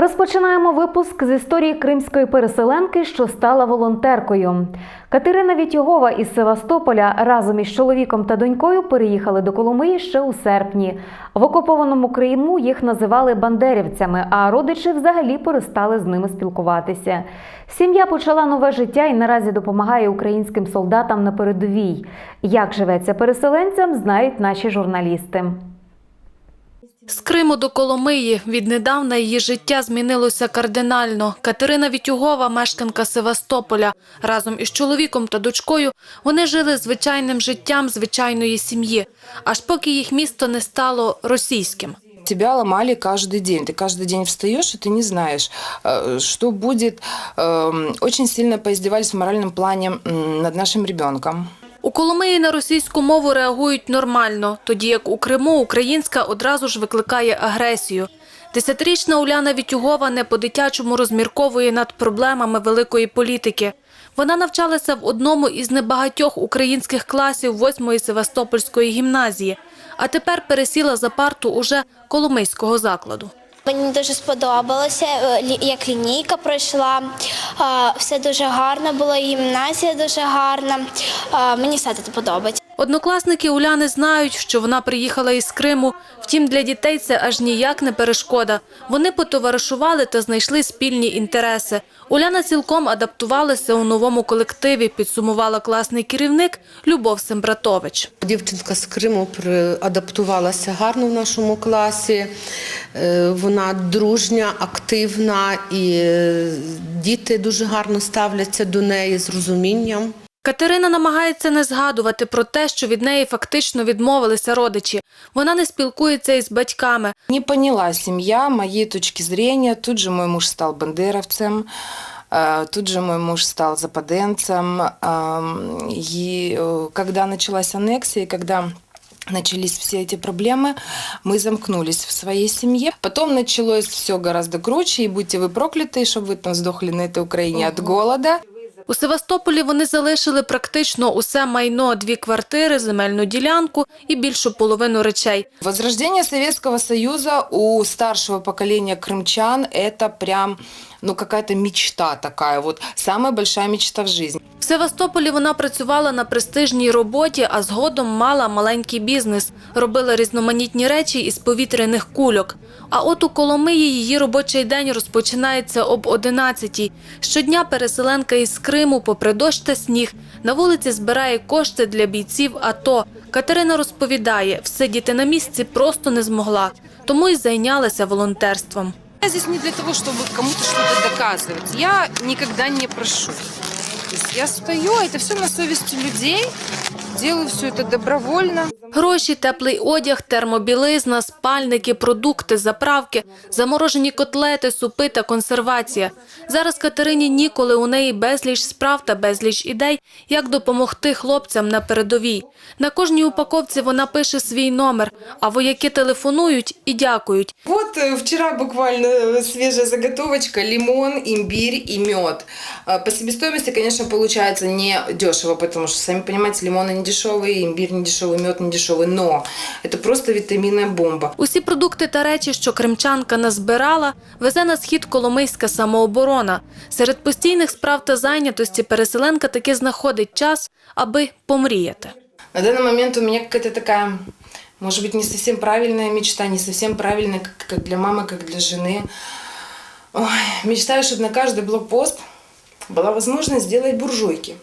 Розпочинаємо випуск з історії кримської переселенки, що стала волонтеркою. Катерина Вітюгова із Севастополя разом із чоловіком та донькою переїхали до Коломиї ще у серпні. В окупованому Криму їх називали бандерівцями, а родичі взагалі перестали з ними спілкуватися. Сім'я почала нове життя і наразі допомагає українським солдатам на передовій. Як живеться переселенцям, знають наші журналісти. З Криму до Коломиї віднедавна її життя змінилося кардинально. Катерина Вітюгова, мешканка Севастополя, разом із чоловіком та дочкою вони жили звичайним життям звичайної сім'ї, аж поки їх місто не стало російським. Тебя ломали каждый день. Ты каждый день встаешь, и ты не знаешь, э, что будет. Эм, Очень сильно поиздевались в моральном плане м, над нашим ребенком. У Коломиї на російську мову реагують нормально, тоді як у Криму українська одразу ж викликає агресію. Десятирічна Уляна Вітюгова не по-дитячому розмірковує над проблемами великої політики. Вона навчалася в одному із небагатьох українських класів 8-ї Севастопольської гімназії, а тепер пересіла за парту уже Коломийського закладу. Мені дуже сподобалося, е, як лінійка пройшла. Все дуже гарно було, гімназія дуже гарна. Мені все тут подобається. Однокласники Уляни знають, що вона приїхала із Криму. Втім, для дітей це аж ніяк не перешкода. Вони потоваришували та знайшли спільні інтереси. Уляна цілком адаптувалася у новому колективі, підсумувала класний керівник Любов Сембратович. Дівчинка з Криму адаптувалася гарно в нашому класі. Е, Вона дружня, активна, і е, діти дуже гарно ставляться до неї з розумінням. Катерина намагається не згадувати про те, що від неї фактично відмовилися родичі. Вона не спілкується із батьками. Не поняла семья моей точки зрения. Тут же мой муж стал бандеровцем. э, Тут же мой муж стал западенцем. Ам, И э, когда началась аннексия, и когда начались все эти проблемы, мы замкнулись в своей семье. Потом началось все гораздо круче, и будьте вы прокляты, чтобы вы там сдохли на этой Украине от голода. У Севастополі вони залишили практично усе майно, дві квартири, земельну ділянку і більшу половину речей. Возрождення Совєтського Союзу у старшого покоління кримчан це прям ну, какая-то мечта така. вот самая большая мечта в жизни. Севастополі вона працювала на престижній роботі, а згодом мала маленький бізнес. Робила різноманітні речі із повітряних кульок. А от у Коломиї її робочий день розпочинається об 11-й. Щодня переселенка із Криму, попри дощ та сніг, на вулиці збирає кошти для бійців АТО. Катерина розповідає, всидіти на місці просто не змогла, тому й зайнялася волонтерством. Я здесь не для того, чтобы кому-то что-то. Я никогда не прошу. То я стою, это все на совести людей, делаю все это добровольно. Гроші, теплий одяг, термобілизна, спальники, продукти, заправки, заморожені котлети, супи та консервація. Зараз Катерині ніколи у неї безліч справ та безліч ідей, як допомогти хлопцям на передовій. На кожній упаковці вона пише свій номер, а вояки телефонують і дякують. Вот э, вчера буквально э, свежая заготовочка, лимон, имбирь и мед. А, По себестоимости, конечно, получается не дешево, потому что, сами понимаете, лимоны не дешевые, имбирь не дешевый, мед не дешевый, но это просто витаминная бомба. Усі продукти та речі, що кримчанка назбирала, везе на схід Коломийська самооборона. Серед постійних справ та зайнятості переселенка таки знаходить час, аби помріяти. На данный момент у меня какая-то такая, может быть, не совсем правильная мечта, не совсем правильная, как, как для мамы, как для жены. Ой, мечтаю, чтобы на каждый блокпост была возможность сделать буржуйки.